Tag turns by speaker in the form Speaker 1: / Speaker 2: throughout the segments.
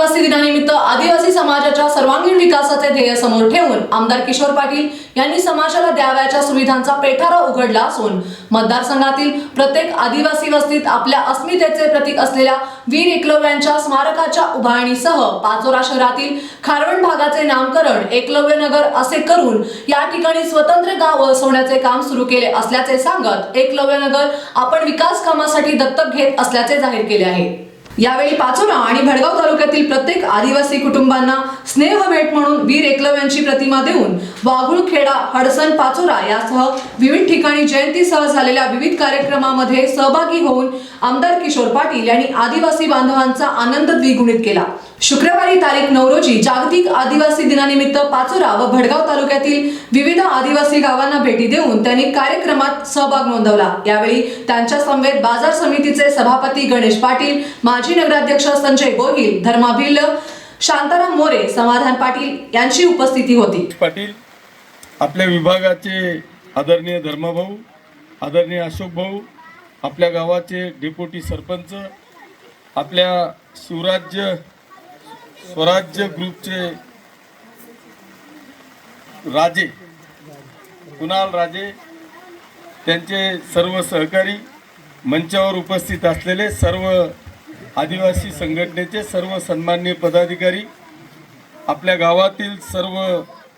Speaker 1: आदिवासी दिनानिमित्त आदिवासी समाजाच्या सर्वांगीण विकासाचे ध्येय समोर ठेवून आमदार किशोर पाटील यांनी समाजाला द्यावयाच्या सुविधांचा पेठारा उघडला असून मतदारसंघातील प्रत्येक आदिवासी वस्तीत आपल्या अस्मितेचे प्रतीक असलेल्या वीर एकलव्यांच्या स्मारकाच्या उभारणीसह पाचोरा शहरातील खारवण भागाचे नामकरण एकलव्य नगर असे करून या ठिकाणी स्वतंत्र गाव वसवण्याचे काम सुरू केले असल्याचे सांगत एकलव्य नगर आपण विकास कामासाठी दत्तक घेत असल्याचे जाहीर केले आहे. यावेळी पाचोरा आणि भडगाव तालुक्यातील प्रत्येक आदिवासी कुटुंबांना स्नेह भेट म्हणून वीर एकलव्यांची प्रतिमा देऊन वाघुळखेडा हडसन पाचोरा यासह विविध ठिकाणी जयंतीसह झालेल्या विविध कार्यक्रमामध्ये सहभागी होऊन आमदार किशोर पाटील यांनी आदिवासी बांधवांचा आनंद द्विगुणित केला. शुक्रवारी तारीख नऊ रोजी जागतिक आदिवासी दिनानिमित्त पाचोरा व भडगाव तालुक्यातील विविध आदिवासी गावांना भेटी देऊन त्यांनी कार्यक्रमात सहभाग नोंदवला. यावेळी त्यांच्या समवेत बाजार समितीचे सभापती गणेश पाटील माजी नगराध्यक्ष संजय गोहिल धर्माभिल्ल शांताराम मोरे समाधान पाटील यांची उपस्थिती होती.
Speaker 2: पाटील आपल्या विभागाचे आदरणीय धर्मभाऊ आदरणीय अशोक भाऊ आपल्या गावाचे डेप्युटी सरपंच आपल्या शिवराज्य स्वराज्य ग्रुपचे राजे कुणाल राजे त्यांचे सर्व सहकारी मंचावर उपस्थित असलेले सर्व आदिवासी संघटनेचे सर्व सन्माननीय पदाधिकारी आपल्या गावातील सर्व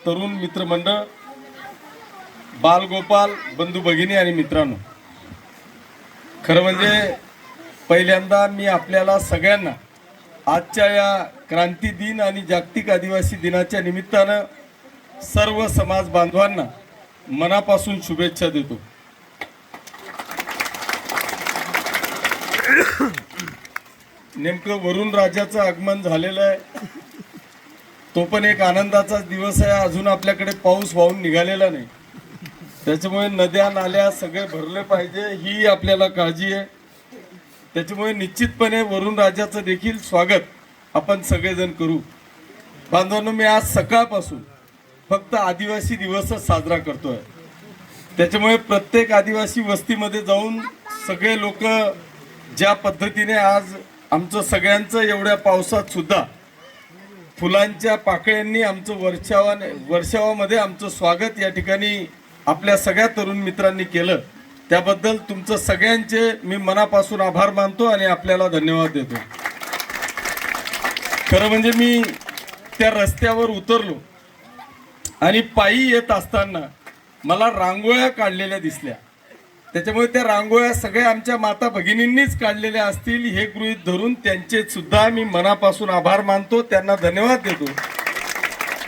Speaker 2: तरुण मित्रमंडळ बालगोपाल बंधू भगिनी आणि मित्रांनो. खरं म्हणजे पहिल्यांदा मी आपल्याला सगळ्यांना आजच्या या क्रांती दिन आणि जागतिक आदिवासी दिनाच्या निमित्तानं सर्व समाज बांधवांना मनापासून शुभेच्छा देतो. नेमकं वरुण राजाचं आगमन झालेलं आहे. तो पण एक आनंदाचाच दिवस आहे. अजून आपल्याकडे पाऊस वाहून निघालेला नाही. त्याच्यामुळे नद्या नाल्या सगळे भरले पाहिजे. ही आपल्याला काळजी आहे. त्याच्यामुळे निश्चितपणे वरुण राजाचं देखील स्वागत आपण सगळेजण करू. बांधवांनो मी आज सकाळपासून फक्त आदिवासी दिवसच साजरा करतोय. त्याच्यामुळे प्रत्येक आदिवासी वस्तीमध्ये जाऊन सगळे लोक ज्या पद्धतीने आज आमचं सगळ्यांचं एवढ्या पावसात सुद्धा फुलांच्या पाकळ्यांनी आमचं वर्षावाने वर्षावामध्ये आमचं स्वागत या ठिकाणी आपल्या सगळ्या तरुण मित्रांनी केलं. त्याबद्दल तुमचं सगळ्यांचे मी मनापासून आभार मानतो आणि आपल्याला धन्यवाद देतो. खरं म्हणजे मी त्या रस्त्यावर उतरलो आणि पायी येत असताना मला रांगोळ्या काढलेल्या दिसल्या. त्याच्यामुळे त्या रांगोळ्या सगळ्या आमच्या माता भगिनींनीच काढलेल्या असतील हे गृहीत धरून त्यांचे सुद्धा मी मनापासून आभार मानतो त्यांना धन्यवाद देतो.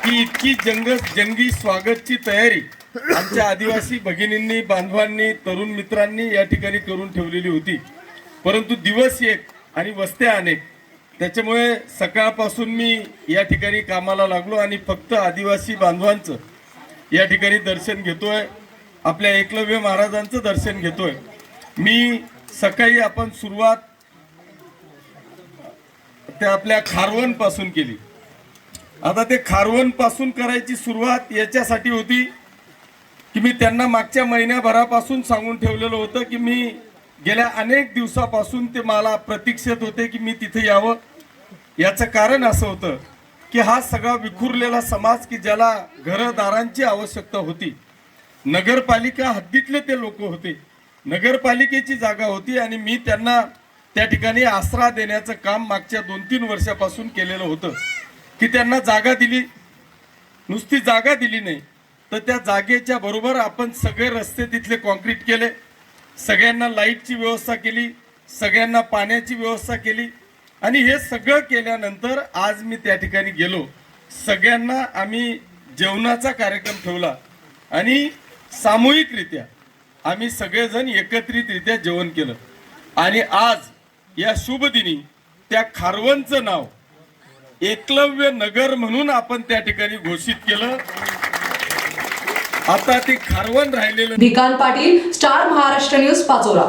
Speaker 2: की इतकी जंग जंगी स्वागतची तयारी आमच्या आदिवासी भगिनींनी बांधवांनी तरुण मित्रांनी या ठिकाणी करून ठेवलेली होती. परंतु दिवस एक आणि वस्त्या अनेक. त्याच्यामुळे सकाळपासून मी या ठिकाणी कामाला लागलो आणि फक्त आदिवासी बांधवांचं या ठिकाणी दर्शन घेतोय. आपल्या एकलव्य महाराजांचं दर्शन घेतोय. मी सकाळी आपण सुरुवात त्या आपल्या खारवणपासून केली. आता ते खारवणपासून करायची सुरुवात याच्यासाठी होती. की मी त्यांना मागच्या महिन्याभरापासून सांगून ठेवलेलं होतं की मी गेल्या अनेक दिवसापासून ते मला प्रतीक्षेत होते की मी तिथे यावं. याचं कारण असं होतं की हा सगळा विखुरलेला समाज की ज्याला घरदारांची आवश्यकता होती. नगरपालिका हद्दीतले ते लोक होते. नगरपालिकेची जागा होती आणि मी त्यांना त्या ठिकाणी आसरा देण्याचं काम मागच्या दोन तीन वर्षापासून केलेलं होतं. की त्यांना जागा दिली. नुसती जागा दिली नाही. तर त्या जागेच्या बरोबर आपण सगळे रस्ते तिथले कॉन्क्रीट केले. सगळ्यांना लाईटची व्यवस्था केली सगळ्यांना पाण्याची व्यवस्था केली. आणि हे सगळं केल्यानंतर आज मी त्या ठिकाणी गेलो. सगळ्यांना आम्ही जेवणाचा कार्यक्रम ठेवला. आणि सामूहिकरित्या आम्ही सगळेजण एकत्रितरित्या जेवण केलं. आणि आज या शुभदिनी त्या खारवणचं नाव एकलव्य नगर म्हणून आपण त्या ठिकाणी घोषित केलं. आता ते खारवण राहिलेलं
Speaker 1: भिकान पाटील स्टार महाराष्ट्र न्यूज पाचोरा.